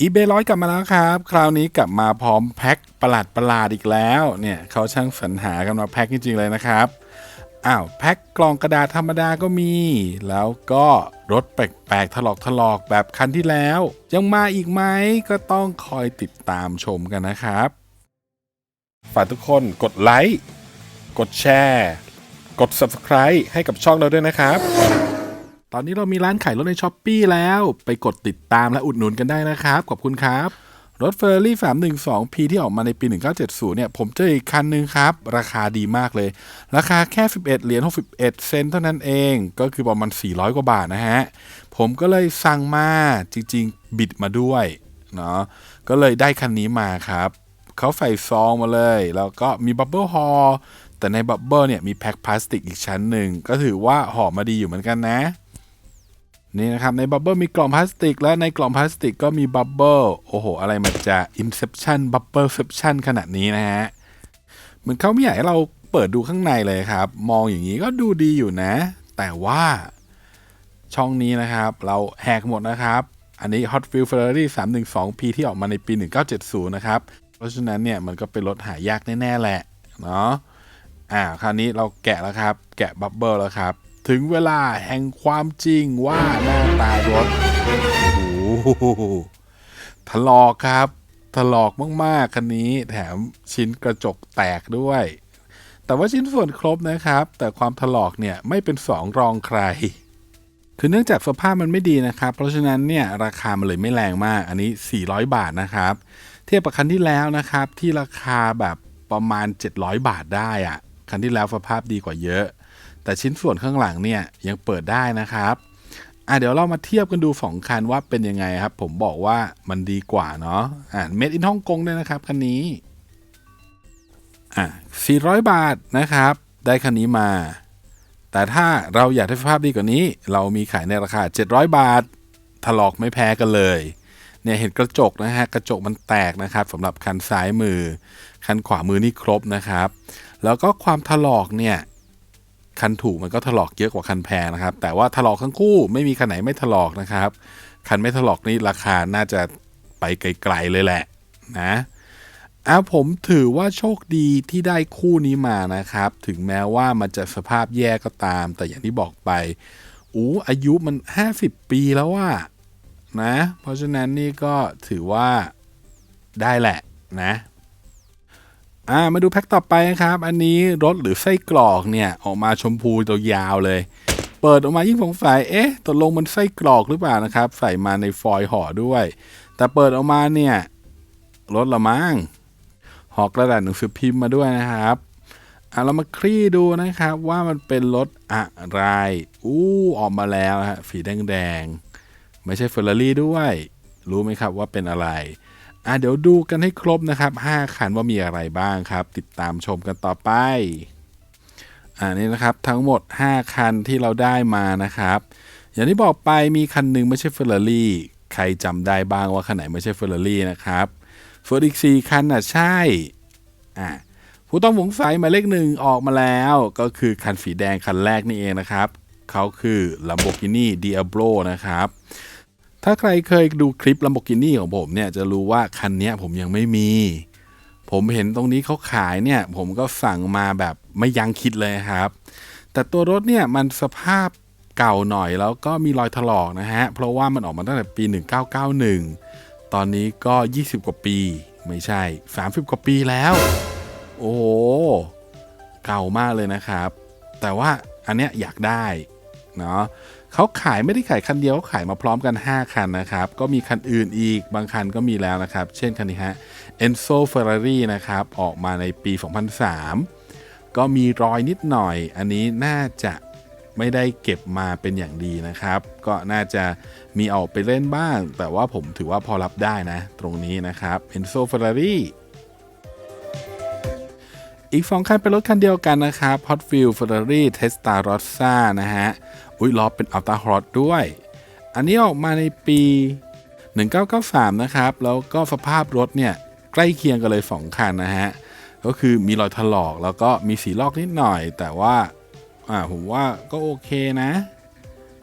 อีเบร้อยกลับมาแล้วครับ คราวนี้กลับมาพร้อมแพ็คประหลาดประหลาดอีกแล้วเนี่ยเขาช่างสรรหากันมาแพ็คจริงๆเลยนะครับอ้าวแพ็คกล่องกระดาษธรรมดาก็มี แล้วก็รถแปลกๆถลอกถลอกแบบคันที่แล้ว ยังมาอีกไหมก็ต้องคอยติดตามชมกันนะครับ ฝากทุกคนกดไลค์กดแชร์ กด Subscribe ให้กับช่องเราด้วยนะครับ ตอนนี้เรามีร้านขายรถในช้อปปีแล้ว ไปกดติดตามและอุดหนุนกันได้นะครับ ขอบคุณครับ รถเฟอร์รี่ 312P ที่ออกมาในปี 1970 เนี่ย ผมเจออีกคันหนึ่งครับ ราคาดีมากเลย ราคาแค่ 11 เหรียญ 61 เซนเท่านั้นเอง ก็คือประมาณ 400 กว่าบาทนะฮะ ผมก็เลยสั่งมาจริง ๆ บิดมาด้วยเนาะ ก็เลยได้คันนี้มาครับ เขาใส่ซองมาเลย แล้วก็มีบับเบิลฮอลแต่ในบับเบิลเนี่ยมีแพ็คพลาสติกอีกชั้นหนึ่ง ก็ถือว่าห่อมาดีอยู่เหมือนกันนะ นี่นะครับ ในบับเบิลมีกล่องพลาสติก และในกล่องพลาสติกก็มีบับเบิลโอ้โห อะไรมันจะ Inception Bubbleception ขนาดนี้นะฮะเหมือนเขาไม่อยากให้เราเปิดดูข้างในเลยครับ มองอย่างนี้ก็ดูดีอยู่นะ แต่ว่าช่องนี้นะครับ เราแหกหมดนะครับ อันนี้ Hot Wheels Ferrari 312P ที่ออกมาในปี 1970 นะครับ เพราะฉะนั้นเนี่ยมันก็เป็นรถหายากแน่ ๆ แหละ เนาะอ่าคราวนี้เราแกะแล้วครับ แกะบับเบิลแล้วครับ ถึงเวลาแห่งความจริงว่าหน้าตารถโอ้โหถลอกครับถลอกมากๆคันนี้แถมชิ้นกระจกแตกด้วย แต่ว่าชิ้นส่วนครบนะครับ แต่ความถลอกเนี่ยไม่เป็นสองรองใคร คือเนื่องจากสภาพมันไม่ดีนะครับ เพราะฉะนั้นเนี่ยราคามันเลยไม่แรงมากอันนี้ 400 บาทนะครับ เทียบกับคันที่แล้วนะครับ ที่ราคาแบบประมาณ 700 บาทได้อะคันที่แล้วสภาพดีกว่าเยอะ แต่ชิ้นส่วนข้างหลังเนี่ยยังเปิดได้นะครับอะเดี๋ยวเรามาเทียบกันดู2คันว่าเป็นยังไงครับ ผมบอกว่ามันดีกว่าเนาะอ่าเม็ดอินฮ่องกงด้วยนะครับคันนี้อะ400 บาทนะครับ ได้คันนี้มา แต่ถ้าเราอยากได้สภาพดีกว่านี้ เรามีขายในราคา 700 บาทถลอกไม่แพ้กันเลยเนี่ยเห็นกระจกนะฮะกระจกมันแตกนะครับสำหรับคันซ้ายมือ คันขวามือนี่ครบนะครับ แล้วก็ความถลอกเนี่ย คันถูกมันก็ถลอกเยอะกว่าคันแพงนะครับ แต่ว่าถลอกทั้งคู่ไม่มีคันไหนไม่ถลอกนะครับ คันไม่ถลอกนี่ราคาน่าจะไปไกลๆเลยแหละนะอะผมถือว่าโชคดีที่ได้คู่นี้มานะครับ ถึงแม้ว่ามันจะสภาพแย่ก็ตาม แต่อย่างที่บอกไปอู้อายุมัน 50 ปีแล้วว่านะ เพราะฉะนั้นนี่ก็ถือว่าได้แหละนะ อ่ามาดูแพ็คต่อไปนะครับ อันนี้รถหรือไส้กรอกเนี่ยออกมาชมพูตัวยาวเลย เปิดออกมายิ่งสงสัยเอ๊ะตกลงมันไส้กรอกหรือเปล่านะครับ ใส่มาในฟอยล์ห่อด้วย แต่เปิดออกมาเนี่ยรถละมั้งห่อกระดาษหนังสือพิมพ์มาด้วยนะครับอะเรามาคลี่ดูนะครับว่ามันเป็นรถอะไรอู้ออกมาแล้วฮะสีแดงๆไม่ใช่เฟอร์รารี่ด้วย รู้ไหมครับว่าเป็นอะไร อะเดี๋ยวดูกันให้ครบนะครับ5คันว่ามีอะไรบ้างครับ ติดตามชมกันต่อไปอ่านี่นะครับทั้งหมด 5 คันที่เราได้มานะครับ อย่างที่บอกไปมีคันหนึ่งไม่ใช่เฟอร์รารี่ใครจำได้บ้างว่าคันไหนไม่ใช่เฟอร์รารี่นะครับส่วนอีก4คันน่ะใช่อะผู้ต้องสงสัยหมายเลขหนึ่งออกมาแล้วก็คือคันสีแดงคันแรกนี่เองนะครับเขาคือ Lamborghini Diablo นะครับ ถ้าใครเคยดูคลิป Lamborghini ของผมเนี่ยจะรู้ว่าคันนี้ผมยังไม่มี ผมเห็นตรงนี้เขาขายเนี่ย ผมก็สั่งมาแบบไม่ยั้งคิดเลยครับ แต่ตัวรถเนี่ยมันสภาพเก่าหน่อยแล้วก็มีรอยถลอกนะฮะ เพราะว่ามันออกมาตั้งแต่ปี 1991 ตอนนี้ก็ 20 กว่าปี ไม่ใช่ 30 กว่าปีแล้ว โอ้โห เก่ามากเลยนะครับ แต่ว่าอันเนี้ยอยากได้เนาะ เขาขายไม่ได้ขายคันเดียวเขาขายมาพร้อมกัน 5 คันนะครับ ก็มีคันอื่นอีกบางคันก็มีแล้วนะครับ เช่นคันนี้ฮะ Enzo Ferrari นะครับ ออกมาในปี 2003 ก็มีรอยนิดหน่อย อันนี้น่าจะไม่ได้เก็บมาเป็นอย่างดีนะครับ ก็น่าจะมีออกไปเล่นบ้าง แต่ว่าผมถือว่าพอรับได้นะ ตรงนี้นะครับ Enzo Ferrari อีก 2 คันเป็นรถคันเดียวกันนะครับ Hot Wheels Ferrari Testarossa นะฮะ อุ้ยล้อเป็น Alta Hot ด้วย อันนี้ออกมาในปี 1993 นะครับ แล้วก็สภาพรถเนี่ย ใกล้เคียงกันเลย 2 คันนะฮะ ก็คือมีรอยถลอกแล้วก็มีสีลอกนิดหน่อย แต่ว่าอ่าผมว่าก็โอเคนะ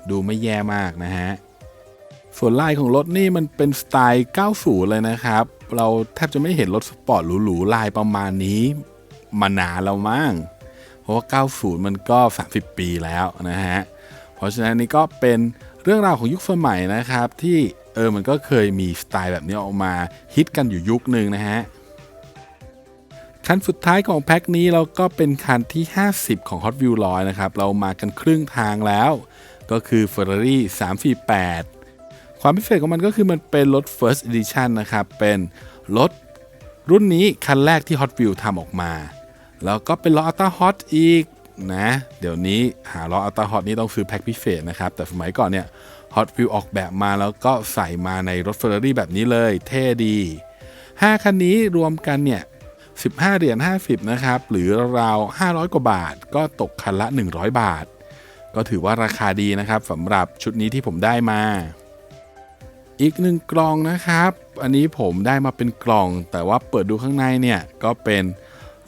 ดูไม่แย่มากนะฮะ ส่วนลายของรถนี่มันเป็นสไตล์ 90 เลยนะครับ เราแทบจะไม่เห็นรถสปอร์ตหรูๆลายประมาณนี้มานานแล้วมั้งเพราะว่า 90 มันก็ 30 ปีแล้วนะฮะ เพราะฉะนั้นนี่ก็เป็นเรื่องราวของยุคสมัยนะครับที่เออมันก็เคยมีสไตล์แบบนี้ออกมาฮิตกันอยู่ยุคหนึ่งนะฮะคันสุดท้ายของแพ็คนี้เราก็เป็นคันที่ 50 ของ Hot Wheels 100 นะครับ เรามากันครึ่งทางแล้ว ก็คือ Ferrari 348 ความพิเศษของมันก็คือมันเป็นรถ First Edition นะครับ เป็นรถรุ่นนี้คันแรกที่ Hot Wheels ทำออกมา แล้วก็เป็นล้อ Ultra Hot อีก นะ เดี๋ยวนี้หาล้อ Ultra Hot นี่ต้องซื้อแพ็คพิเศษนะครับ แต่สมัยก่อนเนี่ย Hot Wheels ออกแบบมาแล้วก็ใส่มาในรถ Ferrari แบบนี้เลย เท่ดี 5 คันนี้รวมกันเนี่ย 15 เหรียญ 50 นะครับ หรือราว 500 กว่าบาท ก็ตกคันละ 100 บาท ก็ถือว่าราคาดีนะครับสำหรับชุดนี้ที่ผมได้มา อีกหนึ่งกล่องนะครับ อันนี้ผมได้มาเป็นกล่อง แต่ว่าเปิดดูข้างในเนี่ยก็เป็น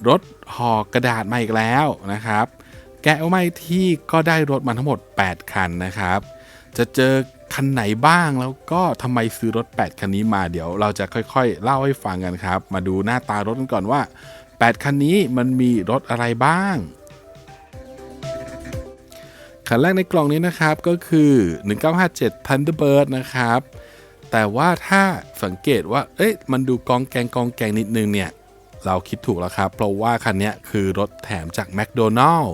รถห่อกระดาษมาอีกแล้วนะครับ แกะออกมาอีกที่ก็ได้รถมาทั้งหมด 8 คันนะครับ จะเจอคันไหนบ้างแล้วก็ทำไมซื้อรถ 8 คันนี้มาเดี๋ยวเราจะค่อยๆ เล่าให้ฟังกันครับ มาดูหน้าตารถกันก่อนว่า 8 คันนี้มันมีรถอะไรบ้างคันแรกในกล่องนี้นะครับก็คือ 1957 Thunderbird นะครับ แต่ว่าถ้าสังเกตว่า เอ๊ะ มันดูกองแกงกองแกงนิดนึงเนี่ย เราคิดถูกแล้วครับ เพราะว่าคันนี้คือรถแถมจากแม d โดนัล s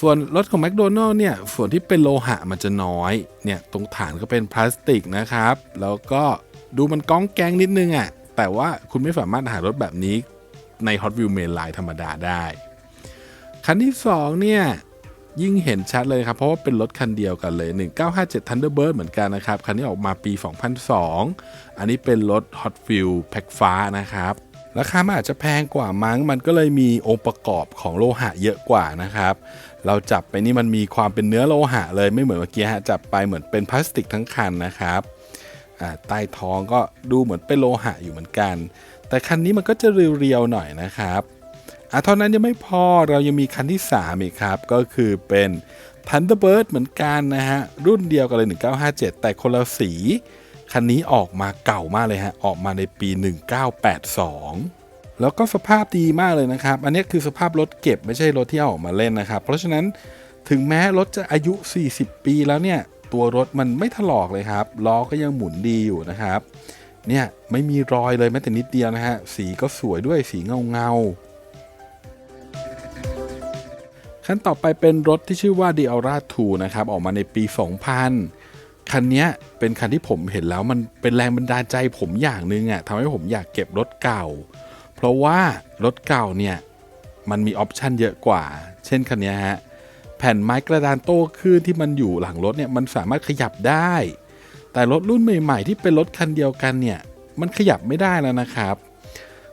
ส่วนรถของแม d โดนัล s เนี่ยส่วนที่เป็นโลหะมันจะน้อยเนี่ยตรงฐานก็เป็นพลาสติกนะครับ แล้วก็ดูมันก้องแกงนิดนึงอะ่ะแต่ว่าคุณไม่สามารถหารถแบบนี้ใน Hot Wheels Mainline ธรรมดาได้ คันที่ 2 เนี่ย ยิ่งเห็นชัดเลยครับ เพราะว่าเป็นรถคันเดียวกันเลย 1957 Thunderbird เหมือนกันนะครับ คันนี้ออกมาปี 2002 อันนี้เป็นรถ Hot Wheels แพ็คฟ้านะครับ ราคามันอาจจะแพงกว่ามั้งมันก็เลยมีองค์ประกอบของโลหะเยอะกว่านะครับ เราจับไปนี่มันมีความเป็นเนื้อโลหะเลยไม่เหมือนเมื่อกี้ฮะจับไปเหมือนเป็นพลาสติกทั้งคันนะครับใต้ท้องก็ดูเหมือนเป็นโลหะอยู่เหมือนกัน แต่คันนี้มันก็จะเรียวๆหน่อยนะครับอะเท่านั้นยังไม่พอเรายังมีคันที่ 3 อีกครับ ก็คือเป็น Thunderbird เหมือนกันนะฮะรุ่นเดียวกันเลย 1957 แต่คนละสี คันนี้ออกมาเก่ามากเลยฮะ ออกมาในปี 1982 แล้วก็สภาพดีมากเลยนะครับ อันนี้คือสภาพรถเก็บไม่ใช่รถที่เอาออกมาเล่นนะครับ เพราะฉะนั้นถึงแม้รถจะอายุ 40 ปีแล้วเนี่ย ตัวรถมันไม่ถลอกเลยครับ ล้อก็ยังหมุนดีอยู่นะครับ เนี่ยไม่มีรอยเลยแม้แต่นิดเดียวนะฮะ สีก็สวยด้วยสีเงาเงาๆคันต่อไปเป็นรถที่ชื่อว่า d i a r a 2นะครับ ออกมาในปี 2000 คันนี้เป็นคันที่ผมเห็นแล้วมันเป็นแรงบันดาลใจผมอย่างหนึ่งอะ่ะทำให้ผมอยากเก็บรถเก่า เพราะว่ารถเก่าเนี่ยมันมีออปชันเยอะกว่า เช่นคันนี้ฮะแผ่นไม้กระดานโต้คลื่นที่มันอยู่หลังรถเนี่ยมันสามารถขยับได้ แต่รถรุ่นใหม่ ๆ ที่เป็นรถคันเดียวกันเนี่ยมันขยับไม่ได้แล้วนะครับ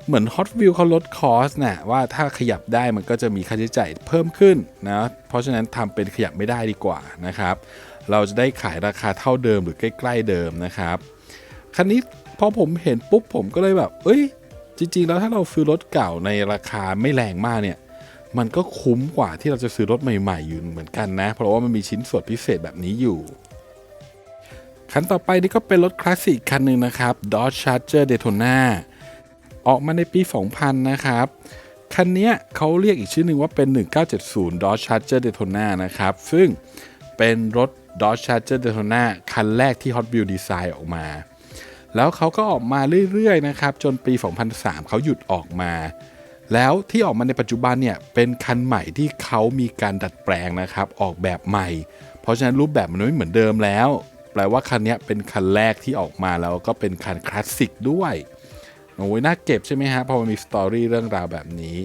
เหมือน Hot w h e e l เขาลดคอสนะว่าถ้าขยับได้มันก็จะมีค่าใช้จ่ายเพิ่มขึ้นนะเพราะฉะนั้นทำเป็นขยับไม่ได้ดีกว่านะครับ เราจะได้ขายราคาเท่าเดิมหรือใกล้ ๆเดิมนะครับคันนี้พอผมเห็นปุ๊บผมก็เลยแบบ เอ้ย จริง ๆ แล้วถ้าเราซื้อรถเก่าในราคาไม่แรงมากเนี่ย มันก็คุ้มกว่าที่เราจะซื้อรถใหม่ๆอยู่เหมือนกันนะ เพราะว่ามันมีชิ้นส่วนพิเศษแบบนี้อยู่ คันต่อไปนี่ก็เป็นรถคลาสสิกคันหนึ่งนะครับ Dodge Charger Daytona ออกมาในปี 2000 นะครับ คันนี้เขาเรียกอีกชื่อหนึ่งว่าเป็น 1970 Dodge Charger Daytona นะครับ ซึ่ง เป็นรถ Dodge Charger Daytona คันแรกที่ Hot Wheels Design ออกมา แล้วเขาก็ออกมาเรื่อยๆนะครับ จนปี 2003 เขาหยุดออกมา แล้วที่ออกมาในปัจจุบันเนี่ย เป็นคันใหม่ที่เขามีการดัดแปลงนะครับ ออกแบบใหม่ เพราะฉะนั้นรูปแบบมันไม่เหมือนเดิมแล้ว แปลว่าคันนี้เป็นคันแรกที่ออกมาแล้วก็เป็นคันคลาสสิกด้วยโอ้ยน่าเก็บใช่ไหมฮะพราะมันมีสตอรี่เรื่องราวแบบนี้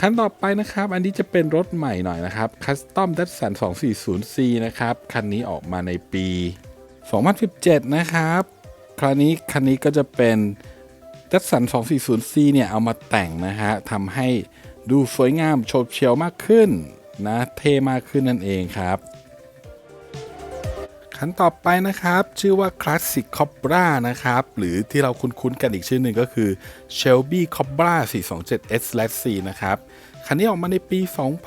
คันต่อไปนะครับ อันนี้จะเป็นรถใหม่หน่อยนะครับ Custom d a t s u n 240C นะครับ คันนี้ออกมาในปี 2017 นะครับ คราวนี้คันนี้ก็จะเป็น d a t s u n 240C เนี่ย เอามาแต่งนะฮะทำให้ดูสวยงามโฉบเฉียวมากขึ้นนะ เท่มากขึ้นนั่นเองครับ คันต่อไปนะครับ ชื่อว่า Classic Cobra นะครับ หรือที่เราคุ้นๆกันอีกชื่อหนึ่งก็คือ Shelby Cobra 427S/4 นะครับคันนี้ออกมาในปี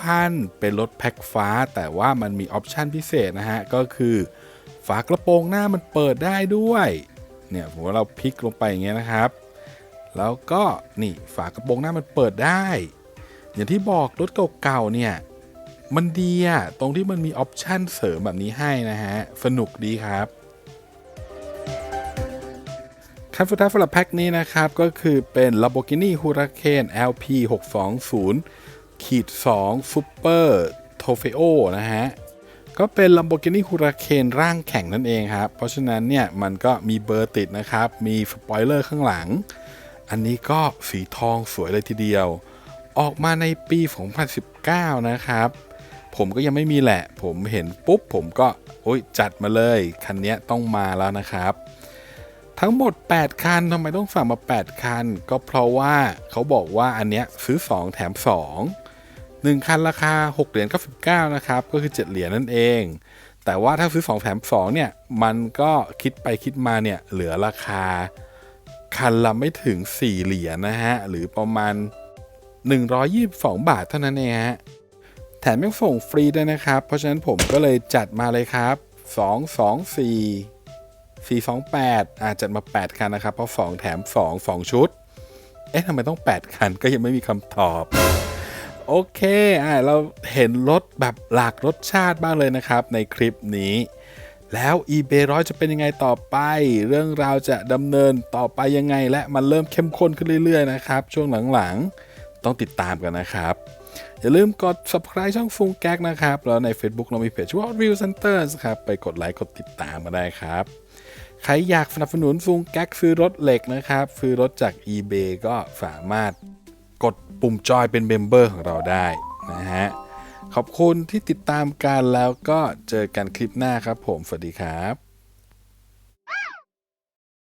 2000 เป็นรถแพ็คฟ้า แต่ว่ามันมีออปชันพิเศษนะฮะ ก็คือไฟากระโปรงหน้ามันเปิดได้ด้วย เนี่ยผมว่าเราพลิกลงไปอย่างเงี้ยนะครับ แล้วก็นี่ฝากระโปรงหน้ามันเปิดได้ อย่างที่บอกรถเก่าๆเนี่ย มันดีอะตรงที่มันมีออปชันเสริมแบบนี้ให้นะฮะ สนุกดีครับคันสุดท้ายสำหรับแพ็คนี้นะครับ ก็คือเป็น Lamborghini Huracan LP 620ขีด2 Super Trofeo นะฮะ ก็เป็น Lamborghini Huracan ร่างแข่งนั่นเองครับ เพราะฉะนั้นเนี่ย มันก็มีเบอร์ติดนะครับ มีสปอยเลอร์ข้างหลัง อันนี้ก็สีทองสวยเลยทีเดียว ออกมาในปี 2019 นะครับ ผมก็ยังไม่มีแหละ ผมเห็นปุ๊บผมก็โอ้ยจัดมาเลย คันนี้ต้องมาแล้วนะครับ ทั้งหมด 8 คันทำไมต้องสั่งมา 8 คัน ก็เพราะว่าเขาบอกว่าอันเนี้ยซื้อ 2 แถม 2 1 คันราคา 6 เหรียญ99 นะครับ ก็คือ 7 เหรียญนั่นเอง แต่ว่าถ้าซื้อ 2 แถม 2 เนี่ย มันก็คิดไปคิดมาเนี่ย เหลือราคา คันละไม่ถึง 4 เหรียญนะฮะ หรือประมาณ 122 บาทเท่านั้นเองฮะ แถมยังส่งฟรีด้วยนะครับ เพราะฉะนั้นผมก็เลยจัดมาเลยครับ 2 2 4 428 อาจจัดมา 8 คันนะครับ เพราะ 2 แถม 2 2 ชุด เอ๊ะทำไมต้อง 8 คันก็ยังไม่มีคำตอบ โอเคอ่าเราเห็นรถแบบหลากรสชาติบ้างเลยนะครับ ในคลิปนี้ แล้ว eBay ร้อยจะเป็นยังไงต่อไป เรื่องราวจะดำเนินต่อไปยังไง และมันเริ่มเข้มข้นขึ้นเรื่อย ๆ นะครับ ช่วงหลังๆ ต้องติดตามกันนะครับ อย่าลืมกด subscribe ช่องฟุงแก๊กนะครับ แล้วใน Facebook เรามีเพจชื่อว่า Review Centers ครับ ไปกดไลค์กดติดตามมาได้ครับ ใครอยากสนับสนุนฟุงแก๊กซื้อรถเหล็กนะครับ ซื้อรถจาก eBay ก็สามารถกดปุ่มจอยเป็นเมมเบอร์ของเราได้นะฮะ ขอบคุณที่ติดตามกันแล้วก็เจอกันคลิปหน้าครับผม สวัสดีครับ